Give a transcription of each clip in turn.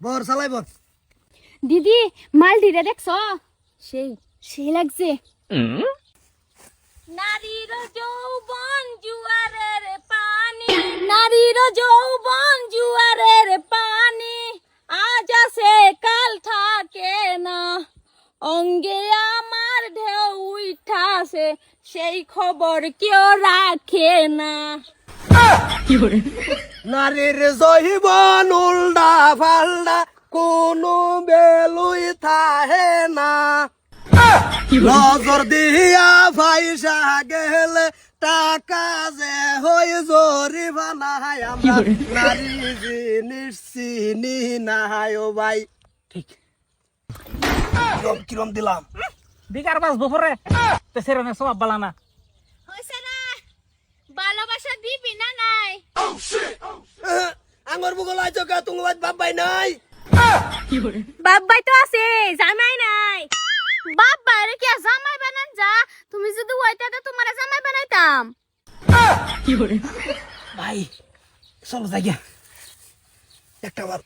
বর চালাই বর। দিদি মাল দিরে দেখছ? সেই সেই লাগছে। নারীর যৌবন জুয়ারের পানি। নারীর যৌবন জুয়ারের পানি। আজ আছে কাল থাকে না। অঙ্গে আমার ঢেউ উঠাছে সেই খবর কেউ রাখে না। নারীর জহিবন উল্ডা ফাল্ডা কোনো বেলুই থাহে না। নজর দিয়া ভাইসা গেলে টাকা যে হই জরি বানাই আমরা নারী জিনিস চিনি নাই ও ভাই। ঠিক। কিরম কিরম দিলাম? বিকার বাস বপরে তে সেরানে সব বালা না হয়েছে না। ভালোবাসা দিবি না নাই? আঙর বুগল আইছো কা তুমি বাবাই নাই। বাবাই তো আছে জামাই নাই। বাবা রে কি জামাই বানান যা? তুমি যদি হইতা তো তোমার জামাই বানাইতাম। কি করে ভাই চলো যাই গিয়া। একটা বার।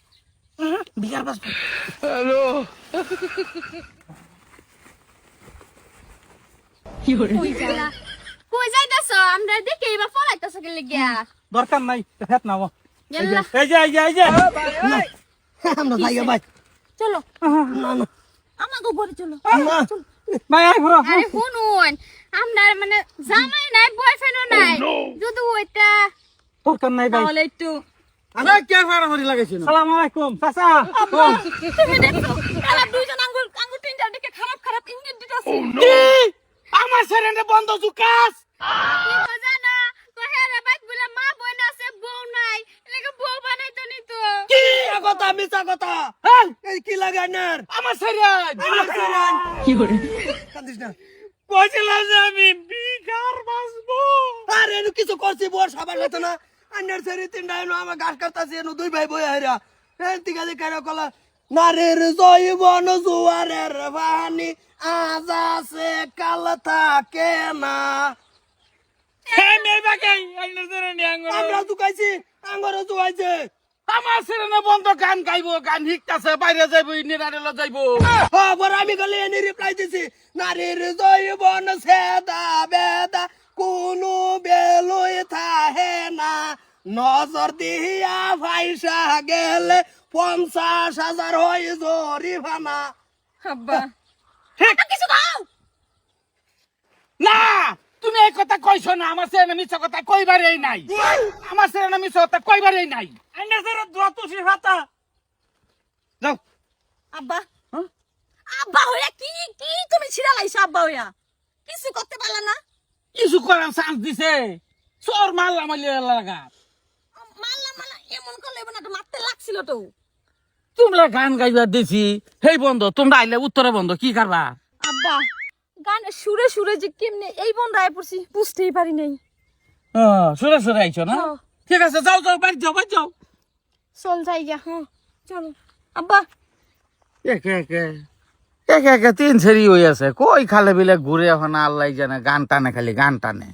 বিকার বাস কই যালা কই যাইতাছ আমরা দেখে এবার পড়াইতাছ গেলে গিয়া। দরকার নাই ফেত নাও। এই যে এই যে এই যে আমরা যাই ভাই চলো। না না। আমাকে ঘরে চলো। ভাই আই ঘুরো। আরে শুনুন আমরা মানে জামাই নাই বয়ফ্রেন্ডও নাই। যদি হইতা দরকার নাই ভাই। তাহলে একটু আমরা কে ফাড়াফাড়ি লাগাইছি না? সালাম আলাইকুম চাচা। তুমি দেখো তারা দুইজন আঙ্গুল আঙ্গুল তিনটা দিকে খারাপ খারাপ ইঙ্গিত দিতেছে। আমার সেরেনে বন্ধ জুকাস! আছে কথা মিছা কথা? এই কি লাগাইনার আমার সেরেন আমার সেরান কি করে? কান্দিস না। কইছিলাম যে আমি বিকার বাসবো আরে এনু কিছু করছি বর সবার কথা না। আন্নার সেরি তিনটা এনু আমার ঘাস কাটতাছি এনু দুই ভাই বই হাইরা এই তিকা দি কারা কলা। নারীর জৈবন জুয়ারের বাহানি আজ আছে কাল থাকে না। আমরা দুকাইছি আঙ্গরে জুয়াইছে আমার সেরেনে বন্ধ গান গাইবো গান হিকতাছে বাইরে যাইবো নিরারেল যাইবো। খবর আমি গলে এনে রিপ্লাই দিছি নারীর জৈবন সেদা বেদা কোনো বেলুই থাহে না। নজর দিয়া ভাইসা গেলে পঞ্চাশ হাজার হই জরিমানা। আব্বা ঠিক কিছু দাও না তুমি এই কথা কইছো না আমার সেরেনে মিছ কথা কইবারই নাই। আমার সেরেনে মিছ কথা কইবারই নাই। যাও। আব্বা। আব্বা হইয়া কি কি তুমি ছিড়া লাইছো আব্বা হইয়া? কিছু করতে পারলা না? কিছু করার চান্স দিছে। চোর মারলাম লাগা। মারলা মারলা এমন করলে না তো মারতে লাগছিল তো। তোমরা গান গাইবার দিছি সেই বন্ধ তোমরা আইলে উত্তরে বন্ধ কি করবা? আব্বা। গান সুরে সুরে যে কেমনে এই বন রায় পড়ছি বুঝতেই পারি নাই। সুরে সুরে আইছো না? হ্যাঁ। ঠিক আছে যাও যাও বাড়ি যাও বাড়ি যাও। চল যাই গা হ্যাঁ চলো। আব্বা। একে একে। একে একে তিন সেরি হয়ে আছে। কই খালে বিলে ঘুরে এখন আল্লাহ জানে গান টানে খালি গান টানে।